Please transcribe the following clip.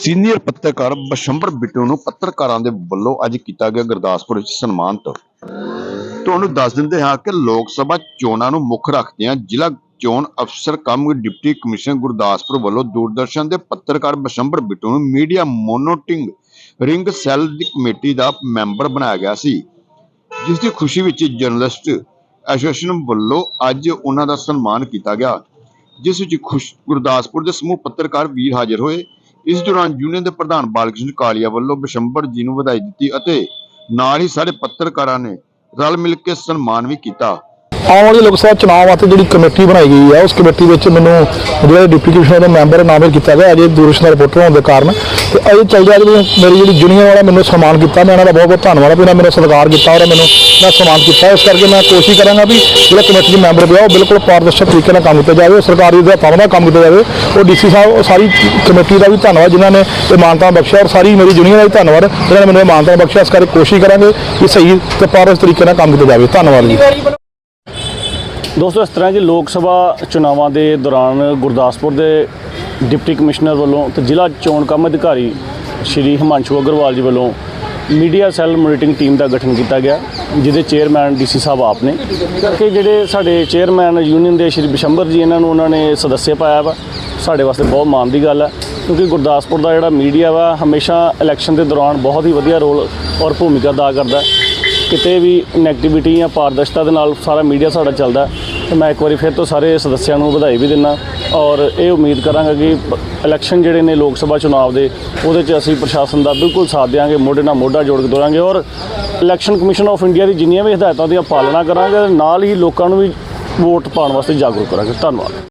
Senior ਪੱਤਰਕਾਰ ਬਸ਼ੰਬਰ ਬਿੱਟੂ ਨੂੰ ਪੱਤਰਕਾਰਾਂ ਦੇ ਵੱਲੋਂ ਅੱਜ ਕੀਤਾ ਗਿਆ ਗੁਰਦਾਸਪੁਰ ਵਿੱਚ ਸਨਮਾਨਿਤ। ਤੁਹਾਨੂੰ ਦੱਸ ਦਿੰਦੇ ਹਾਂ ਕਿ ਲੋਕ ਸਭਾ ਚੋਣਾਂ ਨੂੰ ਮੁੱਖ ਰੱਖਦਿਆਂ ਜ਼ਿਲ੍ਹਾ ਚੋਣ ਅਫਸਰ ਕਮ ਡਿਪਟੀ ਕਮਿਸ਼ਨਰ ਗੁਰਦਾਸਪੁਰ ਵੱਲੋਂ ਦੂਰਦਰਸ਼ਨ ਦੇ ਪੱਤਰਕਾਰ ਬਸ਼ੰਬਰ ਬਿੱਟੂ ਨੂੰ ਮੀਡੀਆ ਮੋਨੋਟਿੰਗ ਰਿੰਗ ਸੈੱਲ ਦੀ ਕਮੇਟੀ ਦਾ ਮੈਂਬਰ ਬਣਾਇਆ ਗਿਆ ਸੀ। ਜਿਸ ਦੀ ਖੁਸ਼ੀ ਵਿੱਚ ਜਰਨਲਿਸਟ ਐਸੋਸੀਏਸ਼ਨ ਵੱਲੋਂ ਅੱਜ ਉਹਨਾਂ ਦਾ ਸਨਮਾਨ ਕੀਤਾ ਗਿਆ। ਜਿਸ ਵਿੱਚ ਖੁਸ਼ ਗੁਰਦਾਸਪੁਰ ਦੇ ਸਮੂਹ ਪੱਤਰਕਾਰ ਵੀਰ ਹਾਜ਼ਰ ਹੋਏ। ਇਸ ਦੌਰਾਨ ਯੂਨੀਅਨ ਦੇ ਪ੍ਰਧਾਨ ਬਾਲਕ੍ਰਿਸ਼ਨ ਕਾਲੀਆ ਵੱਲੋਂ ਬਸ਼ੰਬਰ ਜੀ ਨੂੰ ਵਧਾਈ ਦਿੱਤੀ ਅਤੇ ਨਾਲ ਹੀ ਸਾਰੇ ਪੱਤਰਕਾਰਾਂ ਨੇ ਰਲ ਮਿਲ ਕੇ ਸਨਮਾਨ ਵੀ ਕੀਤਾ। ਆਉਣ ਵਾਲੇ ਲੋਕ ਸਭਾ ਚੁਣਾਵ ਵਾਸਤੇ ਜਿਹੜੀ ਕਮੇਟੀ ਬਣਾਈ ਗਈ ਹੈ ਉਸ ਕਮੇਟੀ ਵਿੱਚ ਮੈਨੂੰ ਜਿਹੜਾ ਡਿਪਟੀ ਕਮਿਸ਼ਨਰ ਦਾ ਮੈਂਬਰ ਨਾਮਿਤ ਕੀਤਾ ਗਿਆ, ਅਜੇ ਦੂਰਦਰਸ਼ਨ ਦਾ ਰਿਪੋਰਟਰ ਹੋਣ ਦੇ ਕਾਰਨ। ਤੇ ਅਜੇ ਚੱਲਦਾ ਜਿਹੜੀ ਮੇਰੀ ਜਿਹੜੀ ਜੁਨੀਅਰ ਵਾਲਾ ਮੈਨੂੰ ਸਨਮਾਨ ਕੀਤਾ, ਮੈਂ ਉਹਨਾਂ ਦਾ ਬਹੁਤ ਬਹੁਤ ਧੰਨਵਾਦ ਵੀ ਉਹਨਾਂ ਮੇਰਾ ਸਤਿਕਾਰ ਕੀਤਾ ਔਰ ਮੈਨੂੰ ਮੈਂ ਸਨਮਾਨ ਕੀਤਾ। ਇਸ ਕਰਕੇ ਮੈਂ ਕੋਸ਼ਿਸ਼ ਕਰਾਂਗਾ ਵੀ ਜਿਹੜਾ ਕਮੇਟੀ ਦੇ ਮੈਂਬਰ ਪਿਆ, ਉਹ ਬਿਲਕੁਲ ਪਾਰਦਰਸ਼ਕ ਤਰੀਕੇ ਨਾਲ ਕੰਮ ਕੀਤਾ ਜਾਵੇ ਸਰਕਾਰੀ ਦੇ ਦਾ ਕੰਮ ਕੀਤਾ ਜਾਵੇ। ਉਹ ਡੀਸੀ ਸਾਹਿਬ, ਉਹ ਸਾਰੀ ਕਮੇਟੀ ਦਾ ਵੀ ਧੰਨਵਾਦ ਜਿਨ੍ਹਾਂ ਨੇ ਇਹ ਮਾਨਤਾ ਬਖਸ਼ਿਆ ਔਰ ਸਾਰੀ ਮੇਰੀ ਜੁਨੀਅਰ ਦਾ ਵੀ ਧੰਨਵਾਦ, ਜਿਨ੍ਹਾਂ ਨੇ ਮੈਨੂੰ ਇਹ ਮਾਨਤਾ ਬਖਸ਼ਿਆ। ਇਸ ਕਰਕੇ ਕੋਸ਼ਿਸ਼ ਕਰਾਂਗੇ ਕਿ ਸਹੀ ਤੇ ਪਾਰਦਰਸ਼ਕ ਤਰੀਕੇ ਨਾਲ ਕੰਮ ਕੀਤਾ ਜਾਵੇ। ਧੰਨਵਾਦ ਜੀ। ਦੋਸਤੋ, ਇਸ ਤਰ੍ਹਾਂ ਕਿ ਲੋਕ ਸਭਾ ਚੁਣਾਵਾਂ ਦੇ ਦੌਰਾਨ ਗੁਰਦਾਸਪੁਰ ਦੇ ਡਿਪਟੀ ਕਮਿਸ਼ਨਰ ਵੱਲੋਂ ਤੇ ਜ਼ਿਲ੍ਹਾ ਚੋਣ ਕੰਮ ਅਧਿਕਾਰੀ ਸ਼੍ਰੀ ਹਿਮਾਂਸ਼ੂ ਅਗਰਵਾਲ ਜੀ ਵੱਲੋਂ ਮੀਡੀਆ ਸੈੱਲ ਮੋਨੀਟਰਿੰਗ ਟੀਮ ਦਾ ਗਠਨ ਕੀਤਾ ਗਿਆ, ਜਿਹਦੇ ਚੇਅਰਮੈਨ ਡੀਸੀ ਸਾਹਿਬ ਆਪ ਨੇ। ਕਿ ਜਿਹੜੇ ਸਾਡੇ ਚੇਅਰਮੈਨ ਯੂਨੀਅਨ ਦੇ ਸ਼੍ਰੀ ਬਿਸ਼ੰਬਰ ਜੀ, ਇਹਨਾਂ ਨੂੰ ਉਹਨਾਂ ਨੇ ਸਦੱਸਿਆ ਪਾਇਆ ਵਾ। ਸਾਡੇ ਵਾਸਤੇ ਬਹੁਤ ਮਾਣ ਦੀ ਗੱਲ ਹੈ ਕਿਉਂਕਿ ਗੁਰਦਾਸਪੁਰ ਦਾ ਜਿਹੜਾ ਮੀਡੀਆ ਵਾ, ਹਮੇਸ਼ਾ ਇਲੈਕਸ਼ਨ ਦੇ ਦੌਰਾਨ ਬਹੁਤ ਹੀ ਵਧੀਆ ਰੋਲ ਔਰ ਭੂਮਿਕਾ ਅਦਾ ਕਰਦਾ। ਕਿਤੇ ਵੀ ਨੈਗੇਟਿਵਿਟੀ ਜਾਂ ਪਾਰਦਰਸ਼ਤਾ ਦੇ ਨਾਲ ਸਾਰਾ ਮੀਡੀਆ ਸਾਡਾ ਚੱਲਦਾ। ਤੇ ਮੈਂ ਇੱਕ ਵਾਰੀ ਫਿਰ ਤੋਂ ਸਾਰੇ ਸਦੱਸਿਆਂ ਨੂੰ ਵਧਾਈ ਵੀ ਦਿੰਦਾ ਔਰ ਇਹ ਉਮੀਦ ਕਰਾਂਗਾ ਕਿ ਇਲੈਕਸ਼ਨ ਜਿਹੜੇ ਨੇ ਲੋਕ ਸਭਾ ਚੁਣਾਵ ਦੇ ਉਹਦੇ 'ਚ ਅਸੀਂ ਪ੍ਰਸ਼ਾਸਨ ਦਾ ਬਿਲਕੁਲ ਸਾਥ ਦਿਆਂਗੇ, ਮੋਢੇ ਨਾਲ ਮੋਢਾ ਜੋੜ ਕੇ ਦੋਰਾਂਗੇ ਔਰ ਇਲੈਕਸ਼ਨ ਕਮਿਸ਼ਨ ਆਫ ਇੰਡੀਆ ਦੀ ਜਿੰਨੀਆਂ ਵੀ ਹਦਾਇਤਾਂ ਦੀਆਂ ਪਾਲਣਾ ਕਰਾਂਗੇ, ਨਾਲ ਹੀ ਲੋਕਾਂ ਨੂੰ ਵੀ ਵੋਟ ਪਾਉਣ ਵਾਸਤੇ ਜਾਗਰੂਕ ਕਰਾਂਗੇ। ਧੰਨਵਾਦ।